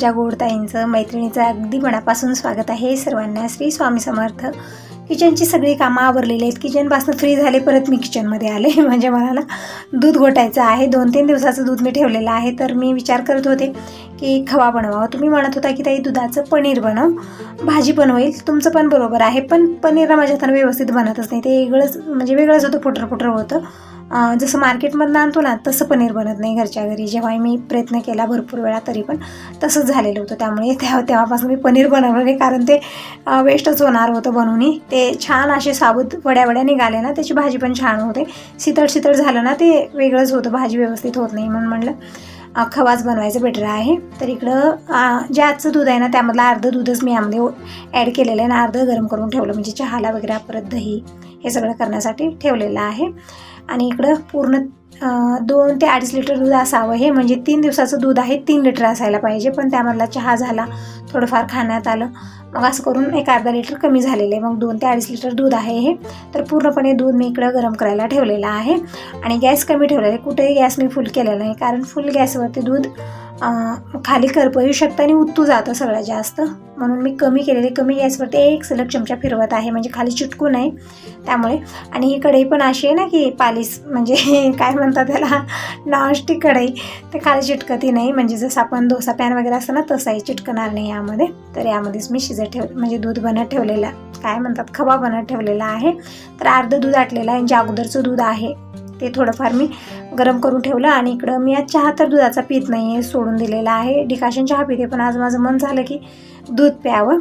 माझ्या गोडताईंचं मैत्रिणीचं अगदी मनापासून स्वागत आहे सर्वांना. श्री स्वामी समर्थ. किचनची सगळी कामं आवरलेली आहेत. किचनपासून फ्री झाले परत मी किचनमध्ये आले. म्हणजे मला ना दूध घोटायचं आहे. दोन तीन दिवसाचं दूध मी ठेवलेलं आहे. तर मी विचार करत होते की खवा बनवावा. तुम्ही म्हणत होता की ताई दुधाचं पनीर बनव. भाजी पण होईल. तुमचं पण बरोबर आहे. पण पनीर माझ्या हातानं व्यवस्थित बनतच नाही. ते वेगळंच म्हणजे वेगळंच होतं. फुटर फुटर होतं. जसं मार्केटमधनं आणतो ना तसं पनीर बनत नाही घरच्या घरी. जेव्हा मी प्रयत्न केला भरपूर वेळा तरी पण तसंच झालेलं होतं त्यामुळे. त्या तेव्हापासून मी पनीर बनवलं नाही कारण ते वेस्टच होणार होतं बनवून ते छान असे साबूत वड्या वड्या निघाले ना त्याची भाजी पण छान होते. शीतळ शीतळ झालं ना ते वेगळंच होतं. भाजी व्यवस्थित होत नाही म्हणून म्हणलं खवाच बनवायचं बेटर आहे. तर इकडं जे आजचं दूध आहे ना त्यामधलं अर्धं दूधच मी यामध्ये ॲड केलेलं आहे आणि अर्धं गरम करून ठेवलं. म्हणजे चहाला वगैरे परत दही हे सगळं करण्यासाठी ठेवलेलं आहे. आणि इकडं पूर्ण दोन ते अडीच लिटर दूध असावं. हे म्हणजे तीन दिवसाचं दूध आहे तीन लिटर असायला पाहिजे. पण त्यामधला चहा झाला थोडंफार खाण्यात आलं. मग असं करून एक अर्धा लिटर कमी झालेलं आहे. मग दोन ते अडीच लिटर दूध आहे हे. तर पूर्णपणे दूध मी इकडं गरम करायला ठेवलेलं आहे. आणि गॅस कमी ठेवलेला आहे. कुठेही गॅस मी फुल केलेला नाही. कारण फुल गॅसवरती दूध खाली करपवू शकतं आणि उत्तू जातं सगळ्यात जास्त. म्हणून मी कमी केलेले कमी गॅसवरती एक सलग चमचा फिरवत आहे. म्हणजे खाली चिटकू नये त्यामुळे. आणि ही कढई पण अशी आहे ना की पालीस म्हणजे काय म्हणतात त्याला नॉनस्टिक कढई ते खाली चिटकतही नाही. म्हणजे जसं आपण डोसा पॅन वगैरे असतं ना तसंही चिटकणार नाही यामध्ये. तर यामध्येच मी शिजत ठेव म्हणजे दूध बनत ठेवलेलं काय म्हणतात खवा बनत ठेवलेला आहे. तर अर्धं दूध आटलेलं आहे जे अगोदरचं दूध आहे. ते थोडंफार मी गरम करून ठेवलं आणि इकडं मी आज चहा तर दुधाचा पित नाही आहे सोडून दिलेला आहे. डिकाशन चहा पिते पण आज माझं मन झालं की दूध प्यावं.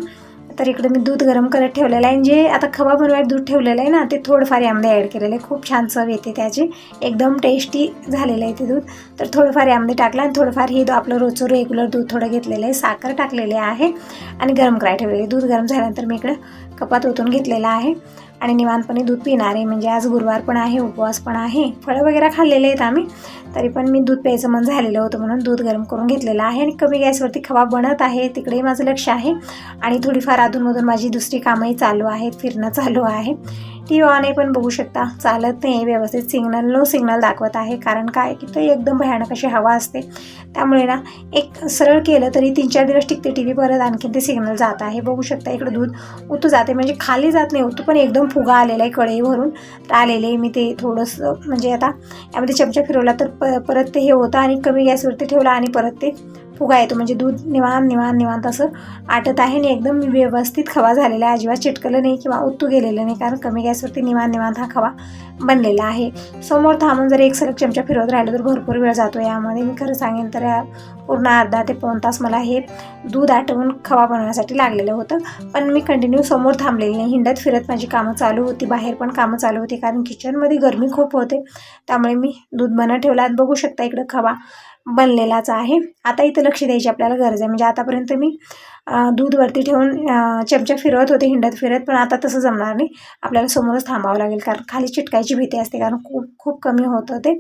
तर इकडे मी दूध गरम करत ठेवलेलं आहे. आणि जे आता खवा बनवायला दूध ठेवलेलं आहे ना ते थोडंफार यामध्ये ॲड केलेलं आहे. खूप छान चव येते त्याची. एकदम टेस्टी झालेलं आहे ते दूध. तर थोडंफार यामध्ये टाकलं आणि थोडंफार हे आपलं रोजचं रेग्युलर दूध थोडं घेतलेलं आहे. साखर टाकलेली आहे आणि गरम करायला ठेवलेलं आहे. दूध गरम झाल्यानंतर मी इकडं कपात ओतून घेतलेलं आहे. आणि निवांतपणे दूध पिणार. आहे म्हणजे आज गुरुवार पण आहे उपवास पण आहे. फळं वगैरे खाल्लेले आहेत आम्ही. तरी पण मी दूध प्यायचं मन झालेलं होतं म्हणून दूध गरम करून घेतलेलं आहे. आणि कमी गॅसवरती खवा बनत आहे तिकडेही माझं लक्ष आहे. आणि थोडीफार अधूनमधून माझी दुसरी कामंही चालू आहेत फिरणं चालू आहे. टी व्ही पण बघू शकता चालत नाही व्यवस्थित सिग्नल नो सिग्नल दाखवत आहे. कारण काय? की ते एकदम भयानक अशी हवा असते. त्यामुळे ना एक सरळ केलं तरी तीन चार दिवस टिकते टी व्ही परत आणखीन ते सिग्नल जात आहे. बघू शकता इकडं दूध उतू जाते. म्हणजे खाली जात नाही उतू पण एकदम फुगा आलेला आहे कढईवरून तर आलेले मी ते थोडंसं म्हणजे आता यामध्ये चमचा फिरवला तर प परत ते हे होतं आणि कमी गॅसवरती ठेवला आणि परत ते फुगा येतो. म्हणजे दूध निवान निवान निवांत असं आटत आहे आणि एकदम व्यवस्थित खवा झालेला आहे. अजिबात चिटकलं नाही किंवा उत्तू गेलेलं नाही. कारण कमी गॅसवरती निवान निवांत हा खवा बनलेला आहे. समोर थांबून जर एक सलग चमचा फिरवत राहिलं तर भरपूर वेळ जातो यामध्ये. मी खरं सांगेन तर या पूर्ण अर्धा ते पाऊन तास मला हे दूध आटवून खवा बनवण्यासाठी लागलेलं होतं. पण मी कंटिन्यू समोर थांबलेली नाही. हिंडत फिरत माझी कामं चालू होती. बाहेर पण कामं चालू होती. कारण किचनमध्ये गरमी खूप होते. त्यामुळे मी दूध बनत ठेवला. बघू शकता इकडं खवा बनलेलाच आहे. आता इथं लक्ष द्यायची आपल्याला गरज आहे. म्हणजे आतापर्यंत मी दूधवरती दूध वरती ठेवून चमचा फिरवत होते हिंडत फिरत पण आता तसं जमणार नाही. आपल्याला समोरच थांबावं लागेल कारण खाली चिटकायची भीती असते कारण खूप खूप कमी होत होते.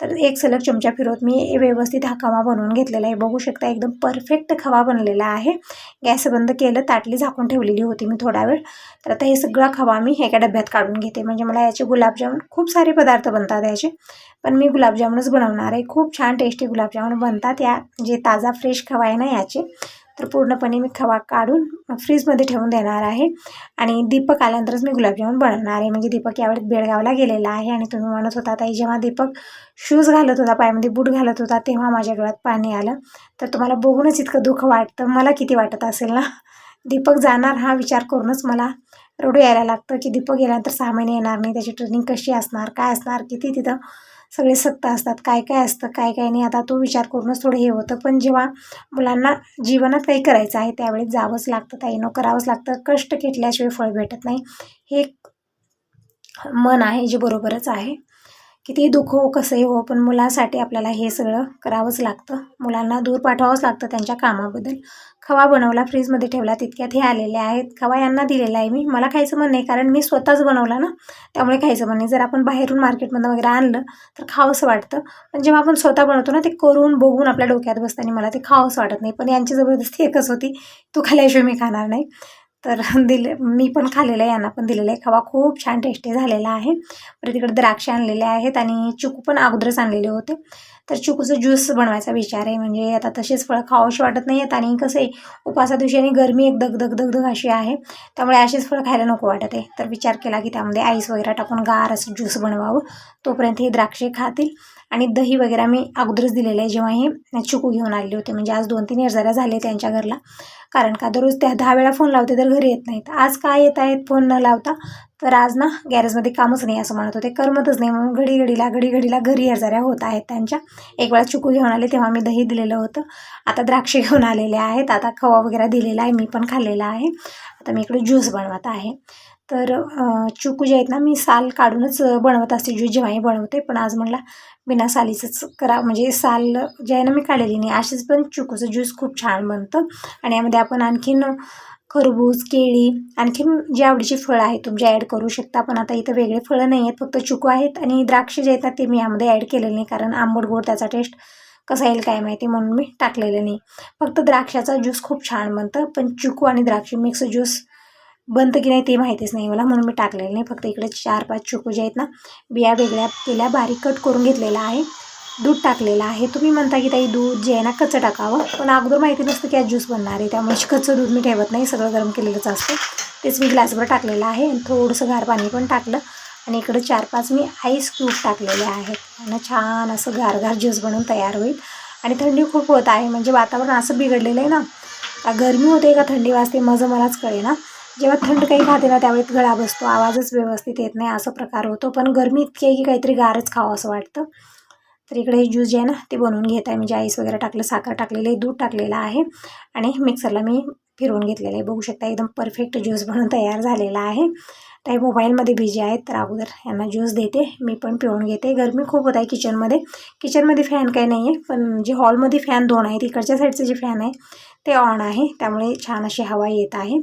तर एक सलग चमचा फिरवत मी व्यवस्थित हा खवा बनवून घेतलेला आहे. बघू शकता एकदम परफेक्ट खवा बनलेला आहे. गॅस बंद केलं ताटली झाकून ठेवलेली होती मी थोडा वेळ. तर आता हे सगळा खवा मी एका डब्यात काढून घेते. म्हणजे मला याचे गुलाबजामुन खूप सारे पदार्थ बनतात याचे. पण मी गुलाबजामुनच बनवणार आहे. खूप छान टेस्टी गुलाबजामुन बनतात या. जे ताजा फ्रेश खवा आहे ना याचे तर पूर्णपणे मी खवा काढून फ्रीजमध्ये ठेवून देणार आहे. आणि दीपक आल्यानंतरच मी गुलाबजामुन बनवणार आहे. म्हणजे दीपक यावेळेस बेळगावला गेलेला आहे आणि तुम्ही म्हणत होता ताई जेव्हा दीपक शूज घालत होता पायामध्ये बूट घालत होता तेव्हा माझ्या डोळ्यात पाणी आलं. तर तुम्हाला बघूनच इतकं दुःख वाटतं. मला किती वाटत असेल ना? दीपक जाणार हा विचार करूनच मला रडू यायला लागतं की दीपक गेल्यानंतर सहा महिने येणार नाही. त्याची ट्रेनिंग कशी असणार? काय असणार? किती तिथं सगळे सत्ता असतात काय काय असतं काय काय नाही आता तो विचार करूनच थोडं हे होतं. पण जेव्हा मुलांना जीवनात काही करायचं आहे त्यावेळेस जावंच लागतं काही न करावंच लागतं. कष्ट घेतल्याशिवाय फळ भेटत नाही. हे एक मन आहे जे बरोबरच आहे. कितीही दुःख हो कसंही हो पण मुलासाठी आपल्याला हे सगळं करावंच लागतं. मुलांना दूर पाठवावंच लागतं त्यांच्या कामाबद्दल. खवा बनवला फ्रीजमध्ये ठेवला तितक्यात हे आलेले आहेत. खवा यांना दिलेला आहे मी. मला खायचं मन नाही कारण मी स्वतःच बनवला ना. त्यामुळे खायचं मन नाही. जर आपण बाहेरून मार्केटमधून वगैरे आणलं तर खावंसं वाटतं. पण जेव्हा आपण स्वतः बनवतो ना ते करून बघून आपल्या डोक्यात बसताना मला ते खावंसं वाटत नाही. पण यांची जबरदस्ती एकच होती तू खाल्ल्याशिवाय मी खाणार नाही. तर दिले मी पण खाल्लेलं आहे यांना पण दिलेलं आहे. खवा खूप छान टेस्टी झालेला आहे. परत तिकडे द्राक्षे आणलेले आहेत आणि चिकू पण अगोदरच आणलेले होते. तर चिकूचं ज्यूस बनवायचा विचार आहे. म्हणजे आता तसेच फळं खावंशी वाटत नाही आहेत आणि कसं आहे उपासा दिवशी आणि गरमी एक दगदग दगदग अशी आहे. त्यामुळे असेच फळं खायला नको वाटत आहे. तर विचार केला की त्यामध्ये आईस वगैरे टाकून गार असं ज्यूस बनवावं. तोपर्यंत हे द्राक्षे खातील. आणि दही वगैरे मी अगोदरच दिलेलं आहे. जेव्हा हे चिकू घेऊन आलेले होते. म्हणजे आज दोन तीन जरा झाले त्यांच्या घरला. कारण का दररोज त्या दहा वेळा फोन लावते तर घरी येत नाहीत. आज काय येत आहेत फोन न लावता? तर आज ना गॅरेजमध्ये कामच नाही असं म्हणत होते. करमतच नाही. म्हणून घडी घडीला घडी घडीला घरी आजाऱ्या होत आहेत त्यांच्या. एक वेळा चुकू घेऊन आले तेव्हा मी दही दिलेलं होतं. आता द्राक्षे घेऊन आलेले आहेत. आता खवा वगैरे दिलेला आहे. मी पण खाल्लेला आहे. आता मी इकडे ज्यूस बनवत आहे. तर चुकू जे आहेत ना मी साल काढूनच बनवत असते. ज्यूस जेव्हाही बनवते. पण आज म्हणला बिना सालीचंच करा. म्हणजे साल जे आहे ना मी काढलेली नाही. असेच पण चुकूचं ज्यूस खूप छान बनतं. आणि यामध्ये आपण आणखीन खरबूज केळी आणखीन जे आवडीची फळं आहेत तुमची ॲड करू शकता. पण आता इथं वेगळे फळं नाही आहेत फक्त चुकू आहेत आणि द्राक्ष जे येतात ते मी यामध्ये ॲड केलेले नाही. कारण आंबट गोड त्याचा टेस्ट कसा येईल काय माहिती म्हणून मी टाकलेलं नाही. फक्त द्राक्षाचा ज्यूस खूप छान बनतं पण चिकू आणि द्राक्ष मिक्स ज्यूस बनतं की नाही ते माहितीच नाही मला म्हणून मी टाकलेलं नाही. फक्त इकडे चार पाच चिकू जे आहेत ना बिया वेगळ्या केल्या बारीक कट करून घेतलेला आहे. दूध टाकलेलं आहे. तुम्ही म्हणता की ताई दूध जे आहे ना कच्चं टाकावं. पण अगोदर माहिती नसतं की आज ज्यूस बनणार आहे. त्यामुळे कच्चं दूध मी ठेवत नाही. सगळं गरम केलेलंच असतं. तेच मी ग्लासभर टाकलेलं आहे आणि थोडंसं गार पाणी पण टाकलं. आणि इकडं चार पाच मी आईस क्यूब टाकलेले आहेत आणि छान असं गारगार ज्यूस बनवून तयार होईल. आणि थंडी खूप होत आहे. म्हणजे वातावरण असं बिघडलेलं आहे ना. का गरमी होते का थंडी वाजते मजा मलाच कळे ना जेव्हा थंड काही खाते ना त्यावेळेत गळा बसतो. आवाजच व्यवस्थित येत नाही. असं प्रकार होतो. पण गरमी इतकी आहे की काहीतरी गारच खावं असं वाटतं. तर इकडे हे ज्यूस जे आहे ना ते बनवून घेत आहे. म्हणजे आईस वगैरे टाकलं साखर टाकलेलं आहे दूध टाकलेलं आहे. आणि मिक्सरला मी फिरवून घेतलेलं आहे. बघू शकता एकदम परफेक्ट ज्यूस बनवून तयार झालेला आहे. काही मोबाईलमध्ये बिजी आहेत तर अगोदर यांना ज्यूस देते. मी पण पिळून घेते. गरमी खूप होत आहे किचनमध्ये. किचनमध्ये फॅन काही नाही आहे पण जे हॉलमध्ये फॅन दोन आहेत इकडच्या साईडचे जे फॅन आहे ते ऑन आहे. त्यामुळे छान अशी हवा येत आहे.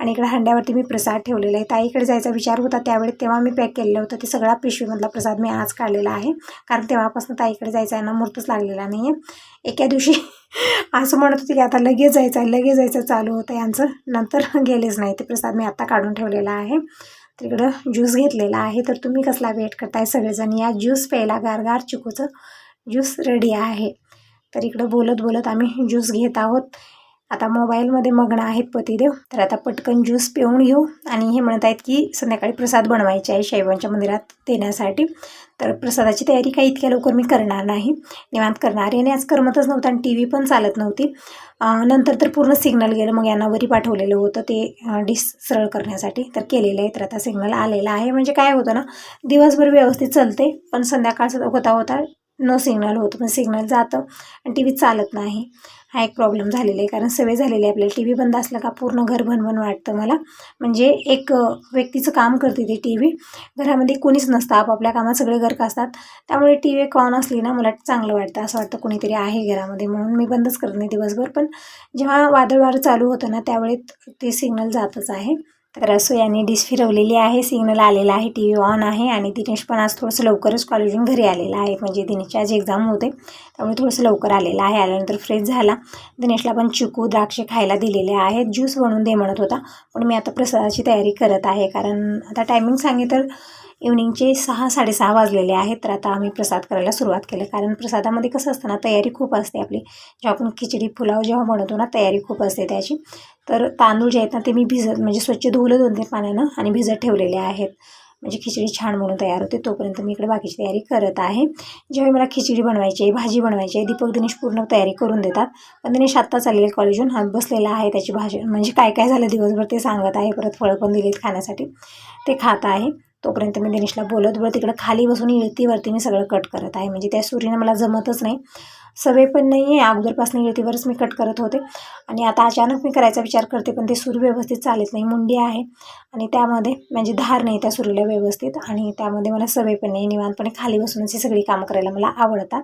आणि इकडे हंड्यावरती मी प्रसाद ठेवलेला आहे. ताईकडे जायचा विचार होता त्यावेळी तेव्हा मी पॅक केलेलं होतं. ते सगळा पिशवीमधला प्रसाद मी आज काढलेला आहे. कारण तेव्हापासून ताईकडे जायचा आहे ना मुहूर्तच लागलेला नाही आहे एका दिवशी असं म्हणत होती की आता लगेच जायचं आहे लगेच जायचं चालू होतं यांचं. नंतर गेलेच नाही. ते प्रसाद मी आत्ता काढून ठेवलेला आहे. तर इकडं ज्यूस घेतलेला आहे. तर तुम्ही कसला वेट करताय? सगळेजण या ज्यूस प्यायला गारगार चिकूचं ज्यूस रेडी आहे. तर इकडं बोलत बोलत आम्ही ज्यूस घेत आहोत. आता मोबाईलमध्ये मग्न आहेत पतिदेव. तर आता पटकन ज्यूस पिऊन घेऊ. आणि हे म्हणत आहेत की संध्याकाळी प्रसाद बनवायचे आहे शैवांच्या मंदिरात देण्यासाठी. तर प्रसादाची तयारी काही इतक्या लवकर मी करणार नाही. निवांत करणार याने आज करमतच नव्हतं आणि टी व्ही पण चालत नव्हती. नंतर तर पूर्ण सिग्नल गेलं. मग यांना वरी पाठवलेलं होतं ते डिश सरळ करण्यासाठी. तर केलेलं आहे. तर आता सिग्नल आलेला आहे. म्हणजे काय होतं ना दिवसभर व्यवस्थित चालते. पण संध्याकाळचं होता होता नो सिग्नल होतं पण सिग्नल जातं आणि टी व्ही चालत नाही. हा एक प्रॉब्लेम झालेला आहे कारण सवय झालेली आहे आपल्याला. टी व्ही बंद असला का पूर्ण घर भनभन वाटतं मला. म्हणजे एक व्यक्तीचं काम करते ती टी व्ही घरामध्ये कोणीच नसतं आपापल्या कामात सगळे गरक असतात. त्यामुळे टी व्ही ऑन असली ना मला चांगलं वाटतं. असं वाटतं कोणीतरी आहे घरामध्ये म्हणून मी बंदच करत नाही दिवसभर. पण जेव्हा वादळ वारं चालू होतं ना त्यावेळेत ते सिग्नल जातच आहे. तर असो यांनी डिश फिरवलेली आहे. सिग्नल आलेला आहे. टी व्ही ऑन आहे आणि दिनेश पण आज थोडंसं लवकरच कॉलेजून घरी आलेला आहे. म्हणजे दिनेशची आज एक्झाम होते. त्यामुळे थोडंसं लवकर आलेलं आहे. आल्यानंतर फ्रेश झाला. दिनेशला पण चिकू द्राक्षे खायला दिलेले आहेत. ज्यूस बनवून दे म्हणत होता. पण मी आता प्रसादाची तयारी करत आहे. कारण आता टायमिंग सांगितलं तर इव्हनिंगचे सहा साडेसहा वाजलेले आहेत. तर आता आम्ही प्रसाद करायला सुरुवात केली. कारण प्रसादामध्ये कसं असतं ना तयारी खूप असते आपली. जेव्हा आपण खिचडी पुलाव जेव्हा बनवतो ना तयारी खूप असते त्याची. तर तांदूळ जे आहेत ना ते मी भिजत म्हणजे स्वच्छ धुवलं दोन तीन पाण्यानं आणि भिजत ठेवलेले आहेत. म्हणजे खिचडी छान म्हणून तयार होते तोपर्यंत मी इकडे बाकीची तयारी करत आहे. जेव्हा मला खिचडी बनवायची आहे भाजी बनवायची आहे दीपक दिनेश पूर्ण तयारी करून देतात. पण दिनेश आत्ताच आलेले कॉलेजून हा बसलेला आहे त्याची भाजी म्हणजे काय काय झालं दिवसभर ते सांगत आहे परत फळं पण दिलीत खाण्यासाठी. ते खात आहे. तोपर्यंत मी दिनेशला बोलत बोलत तिकडं खाली बसून इळतीवरती मी सगळं कट करत आहे. म्हणजे त्या सुरीनं मला जमतच नाही. सवय पण नाही आहे अगोदरपासून इळतीवरच मी कट करत होते. आणि आता अचानक मी करायचा विचार करते पण ते सूर व्यवस्थित चालत नाही. मुंडी आहे. आणि त्यामध्ये म्हणजे धार नाही त्या सुरीला व्यवस्थित. आणि त्यामध्ये मला सवय पण नाही. निवांतपणे खाली बसूनच ही सगळी कामं करायला मला आवडतात.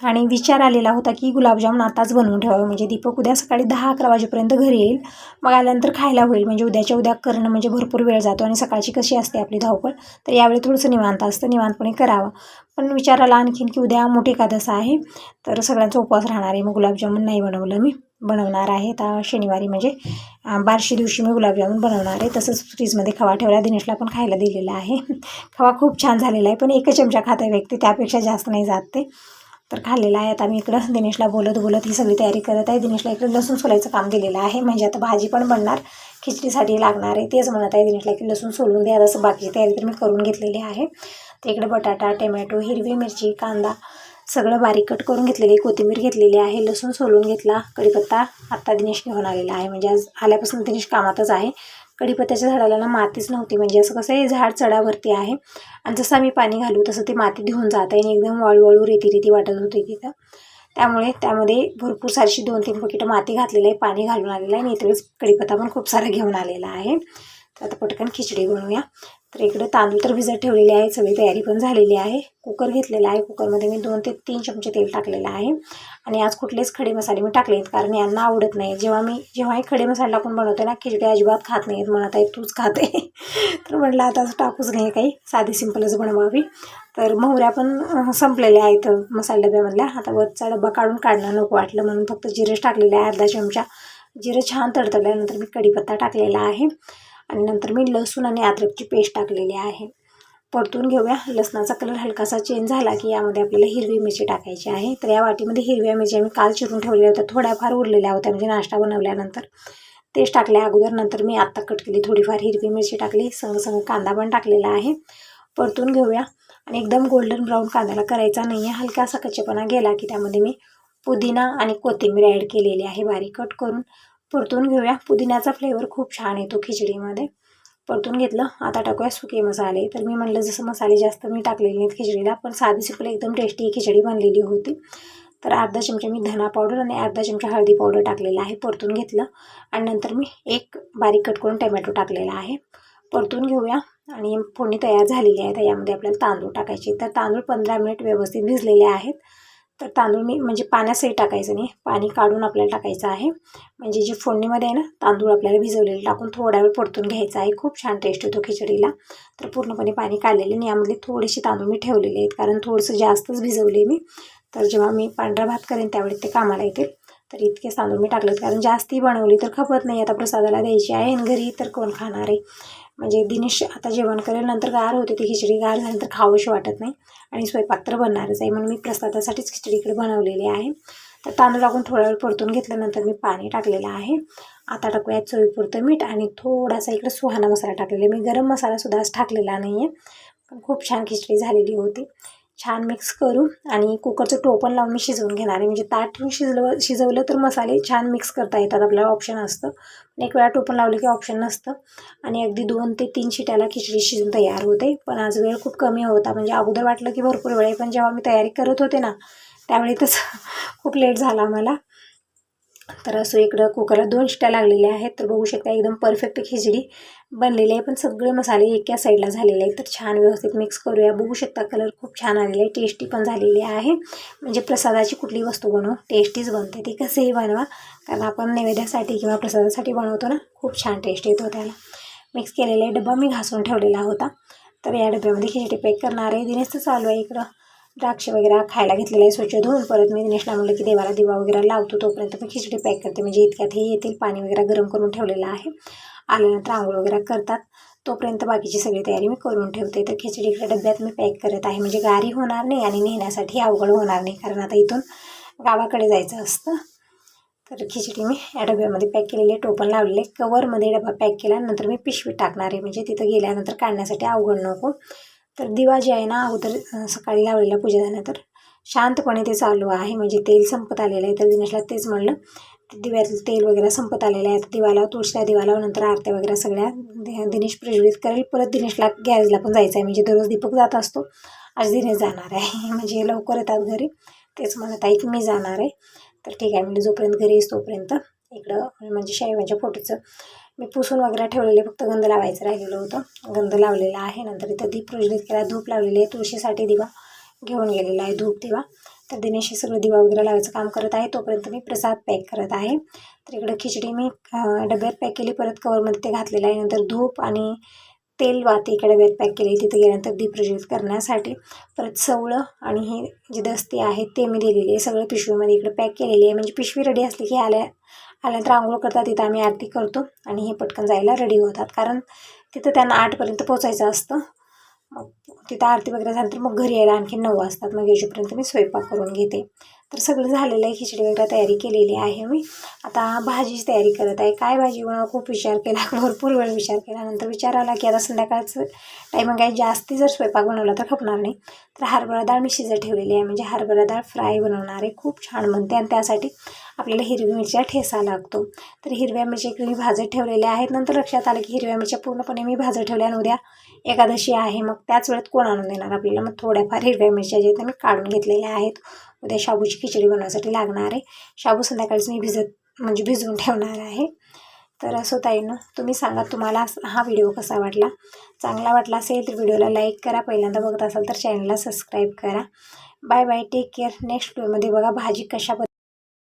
आणि विचार आलेला होता की गुलाबजामुन आताच बनवून ठेवावं. म्हणजे दीपक उद्या सकाळी दहा अकरा वाजेपर्यंत घरी येईल. मग आल्यानंतर खायला होईल. म्हणजे उद्याच्या उद्या करणं म्हणजे भरपूर वेळ जातो आणि सकाळची कशी असते आपली धावपळ तर यावेळी थोडंसं निवांत असतं. निवांतपणे करावं. पण विचार आला आणखीन की उद्या मोठी एकादस आहे तर सगळ्यांचा उपवास राहणार आहे. मग गुलाबजामुन नाही बनवलं मी. बनवणार आहे. आता शनिवारी म्हणजे बारशी दिवशी मी गुलाबजामुन बनवणार आहे. तसंच फ्रीजमध्ये खवा ठेवला. दिनेशला पण खायला दिलेला आहे. खवा खूप छान झालेला आहे. पण एकच चमचा खाता व्यक्ती. त्यापेक्षा जास्त नाही जात ते. तर खाल्लेला आहे. आता मी इकडं दिनेशला बोलत बोलत ही सगळी तयारी करत आहे. दिनेशला इकडे लसूण सोलायचं काम दिलेलं आहे. म्हणजे आता भाजी पण बनणार खिचडीसाठी लागणार आहे. तेच म्हणत आहे दिनेशला की लसूण सोलून द्या. असं बाकीची तयारी तर मी करून घेतलेली आहे. तर इकडे बटाटा टोमॅटो हिरवी मिरची कांदा सगळं बारीक कट करून घेतलेली कोथिंबीर घेतलेली आहे. लसूण सोलून घेतला. कढीपत्ता आत्ता दिनेश घेऊन आलेला आहे. म्हणजे आज आल्यापासून दिनेश कामातच आहे. कढीपत्त्याच्या झाडाला ना मातीच नव्हती. म्हणजे असं कसं आहे झाड चढावरती आहे. आणि जसं आम्ही पाणी घालू तसं ते माती धुवून जात आहे आणि एकदम वाळूवाळू रेती रेती वाटत होती तिथं. त्यामुळे त्यामध्ये भरपूर सारशी दोन तीन पकिटं माती घातलेलं आहे पाणी घालून आलेलं आहे आणि इतरच कढीपत्ता पण खूप सारा घेऊन आलेला आहे. तर आता पटकन खिचडी बनवूया. तर इकडे तांदूळ तर भिजत ठेवलेले आहे सगळी तयारी पण झालेली आहे. कुकर घेतलेला आहे कुकरमध्ये मी दोन ते तीन चमचे तेल टाकलेलं आहे. आणि आज कुठलेच खडे मसाले मी टाकले आहेत कारण यांना आवडत नाही. जेव्हा मी जेव्हाही खडे मसाले टाकून बनवते ना खिचडी अजिबात खात नाहीत म्हणत आहे तूच खाते. तर म्हटलं आता असं टाकूच नाही काही साधी सिंपलच बनवावी. तर मोहऱ्या पण संपलेल्या आहेत मसाले डब्यामधल्या. आता वरचा डब्बा काढून काढणं नको वाटलं म्हणून फक्त जिरेच टाकलेले आहे अर्धा चमचा. जिरं छान तडतडल्यानंतर मी कढीपत्ता टाकलेला आहे. आणि नंतर मी लसूण आणि अद्रकची पेस्ट टाकलेली आहे. परतून घेऊया. लसणाचा कलर हलकासा चेंज झाला की यामध्ये आपल्याला हिरवी मिरची टाकायची आहे. तर या वाटीमध्ये हिरव्या मिरच्या आम्ही काल चिरून ठेवलेल्या होत्या. थोड्याफार उरलेल्या होत्या म्हणजे नाश्ता बनवल्यानंतर. तेच टाकल्या अगोदर. नंतर मी आत्ता कट केली. थोडीफार हिरवी मिरची टाकली. संग संग कांदा पण टाकलेला आहे. परतून घेऊया. आणि एकदम गोल्डन ब्राऊन कांद्याला करायचा नाही आहे हलकासा कच्चेपणा गेला की त्यामध्ये मी पुदिना आणि कोथिंबीर ॲड केलेली आहे बारीक कट करून. परतून घेऊया. पुदिन्याचा फ्लेवर खूप छान येतो खिचडीमध्ये. परतून घेतलं. आता टाकूया सुके मसाले. तर मी म्हटलं जसं मसाले जास्त मी टाकलेले नाहीत खिचडीला पण साधी सिंपल एकदम टेस्टी खिचडी बनलेली होती. तर अर्धा चमचा मी धना पावडर आणि अर्धा चमचा हळदी पावडर टाकलेला आहे. परतून घेतलं. आणि नंतर मी एक बारीक कट करून टमॅटो टाकलेला आहे. परतून घेऊया. आणि फोडणी तयार झालेली आहे. तर यामध्ये आपल्याला तांदूळ टाकायचे. तर तांदूळ पंधरा मिनिट व्यवस्थित भिजलेले आहेत. तर तांदूळ मी म्हणजे पाण्यासही टाकायचं नाही. पाणी काढून आपल्याला टाकायचं आहे. म्हणजे जी फोडणीमध्ये आहे ना तांदूळ आपल्याला भिजवलेले टाकून थोडा वेळ परतून घ्यायचा आहे. खूप छान टेस्ट येतो खिचडीला. तर पूर्णपणे पाणी काढलेले आणि यामधले थोडेसे तांदूळ मी ठेवलेले आहेत. कारण थोडंसं जास्तच भिजवले मी. तर जेव्हा मी पांढरा भात करेन त्यावेळी ते कामाला येतील. तर इतके तांदूळ मी टाकलेत. कारण जास्ती बनवली तर खपत नाही. आता प्रसादाला द्यायची आहे आणि घरी तर कोण खाणार आहे? म्हणजे दिनेश आता जेवण करेल नंतर गार होते ती खिचडी गार झाल्यानंतर खावंशी वाटत नाही आणि स्वयंपाक तर बनणारच आहे. म्हणून मी प्रसादासाठीच खिचडी इकडे बनवलेली आहे. तर तांदूळ टाकून थोडा वेळ परतून घेतल्यानंतर मी पाणी टाकलेलं आहे. आता टाकूया चवीपुरतं मीठ आणि थोडासा इकडे सुहाणा मसाला टाकलेला आहे. मी गरम मसालासुद्धा आज टाकलेला नाही आहे खूप छान खिचडी झालेली होती. छान मिक्स करू आणि कुकरचं टोपण लावून मी शिजवून घेणार आहे. म्हणजे ताट ठेवून शिजलं शिजवलं तर मसाले छान मिक्स करता येतात. आपल्याला ऑप्शन असतं. पण एक वेळा टोपण लावलं की ऑप्शन नसतं. आणि अगदी दोन ते तीन शिट्याला खिचडी शिजून तयार होते. पण आज वेळ खूप कमी होता. म्हणजे अगोदर वाटलं की भरपूर वेळ आहे. पण जेव्हा मी तयारी करत होते ना त्यावेळी तसं खूप लेट झाला मला. तर असं इकडं कुकरला दोन शिट्या लागलेल्या आहेत. तर बघू शकता एकदम परफेक्ट खिचडी. बनलेले आहे. पण सगळे मसाले एका साईडला झालेले आहेत. तर छान व्यवस्थित मिक्स करूया. बघू शकता कलर खूप छान आलेला आहे. टेस्टी पण झालेली आहे. म्हणजे प्रसादाची कुठली वस्तू बनवू? टेस्टीच बनते. ती कसंही बनवा. कारण आपण नैवेद्यासाठी किंवा प्रसादासाठी बनवतो ना खूप छान टेस्ट येतो त्याला. मिक्स केलेला डबा मी घासून ठेवलेला होता. तर या डब्यामध्ये खिचडी पॅक करणार आहे. दिनेशचं चालू आहे इकडं. द्राक्ष वगैरे खायला घेतलेलं आहे. स्वच्छ धुवून परत मी दिनेशला म्हणलं की देवाला दिवा वगैरे लावतो तोपर्यंत मी खिचडी पॅक करते. म्हणजे इतक्यात हे येतील. पाणी वगैरे गरम करून ठेवलेलं आहे. आल्यानंतर आंघोळ वगैरे करतात. तोपर्यंत बाकीची सगळी तयारी मी करून ठेवते. तर खिचडीकडे डब्यात मी पॅक करत आहे. म्हणजे गारी होणार नाही आणि नेण्यासाठी अवघड होणार नाही. कारण आता इथून गावाकडे जायचं असतं. तर खिचडी मी या डब्यामध्ये पॅक केलेले टोपण लावलेले कवरमध्ये डबा पॅक केला. नंतर मी पिशवी टाकणार आहे. म्हणजे तिथं गेल्यानंतर काढण्यासाठी अवघड नको. तर दिवा जे आहे ना अगोदर सकाळी लावलेला पूजा झाल्यानंतर शांतपणे ते चालू आहे. म्हणजे तेल संपत आलेलं आहे. तर दिनेशला तेच म्हणलं दिव्यातलं तेल वगैरे संपत आलेलं आहे दिवाला तुळशीला दिवाला नंतर आरत्या वगैरे सगळ्या दिनेश प्रज्वलित करेल. परत दिनेशला गॅरेजला पण जायचं आहे म्हणजे दररोज दीपक जात असतो. आज दिनेश जाणार आहे. म्हणजे लवकर येतात घरी. तेच म्हणत आहे की मी जाणार आहे. तर ठीक आहे. म्हणजे जोपर्यंत घरी येस तोपर्यंत इकडं म्हणजे शाईबाच्या फोटोचं मी पुसून वगैरे ठेवलेले. फक्त गंध लावायचं राहिलेलं होतं. गंध लावलेला आहे. नंतर इथं दीप प्रज्वलित केला. धूप लावलेली आहे. तुळशीसाठी दिवा घेऊन गेलेला आहे. धूप दिवा. तर दिनेश हे सगळं दिवा वगैरे लावायचं काम करत आहे तोपर्यंत मी प्रसाद पॅक करत आहे. तर इकडं खिचडी मी डब्यात पॅक केली परत कवरमध्ये ते घातलेलं आहे. नंतर धूप आणि तेल वाती इकडे डब्यात पॅक केली तिथे गेल्यानंतर दीप प्रज्वलित करण्यासाठी परत सवळं आणि हे जे दस्ती आहेत ते मी दिलेली आहे. सगळं पिशवीमध्ये इकडे पॅक केलेली आहे. म्हणजे पिशवी रेडी असली की आल्या आल्यानंतर आंघोळ करतात तिथं आम्ही आरती करतो आणि हे पटकन जायला रेडी होतात. कारण तिथं त्यांना आठपर्यंत पोचायचं असतं. तिथं आरती वगैरे झाल्यानंतर मग घरी यायला आणखी नऊ वाजतात. मग येऊपर्यंत मी स्वयंपाक करून घेते. तर सगळं झालेलं आहे. खिचडी वगैरे तयारी केलेली आहे मी. आता भाजीची तयारी करत आहे. काय भाजी? बनवा खूप विचार केला. भरपूर वेळ विचार केला. नंतर विचार आला की आता संध्याकाळचं टायमिंग आहे. जास्ती जर स्वयंपाक बनवला तर खपणार नाही. तर हरभरा डाळ मी शिजत ठेवलेली आहे. म्हणजे हरभरा डाळ फ्राय बनवणार आहे. खूप छान बनते. आणि त्यासाठी आपल्याला हिरवी मिरच्या ठेसा लागतो. तर हिरव्या मिरच्या इकडे मी भाजत ठेवलेल्या आहेत. नंतर लक्षात आलं की हिरव्या मिरच्या पूर्णपणे मी भाजत ठेवल्या आणि उद्या एकादशी आहे मग त्याच वेळेत कोण आणून देणार आपल्याला? मग थोड्याफार हिरव्या मिरच्या जे आहेत मी काढून घेतलेल्या आहेत. उद्या शाबूची खिचडी बनवण्यासाठी लागणार आहे. शाबू संध्याकाळीच मी भिजत म्हणजे भिजवून ठेवणार आहे. तर असं ताईनं तुम्ही सांगा तुम्हाला हा व्हिडिओ कसा वाटला? चांगला वाटला असेल तर व्हिडिओला लाईक करा. पहिल्यांदा बघत असाल तर चॅनलला सबस्क्राईब करा. Bye bye take care. Next व्हिडिओमध्ये बघा भाजी कशा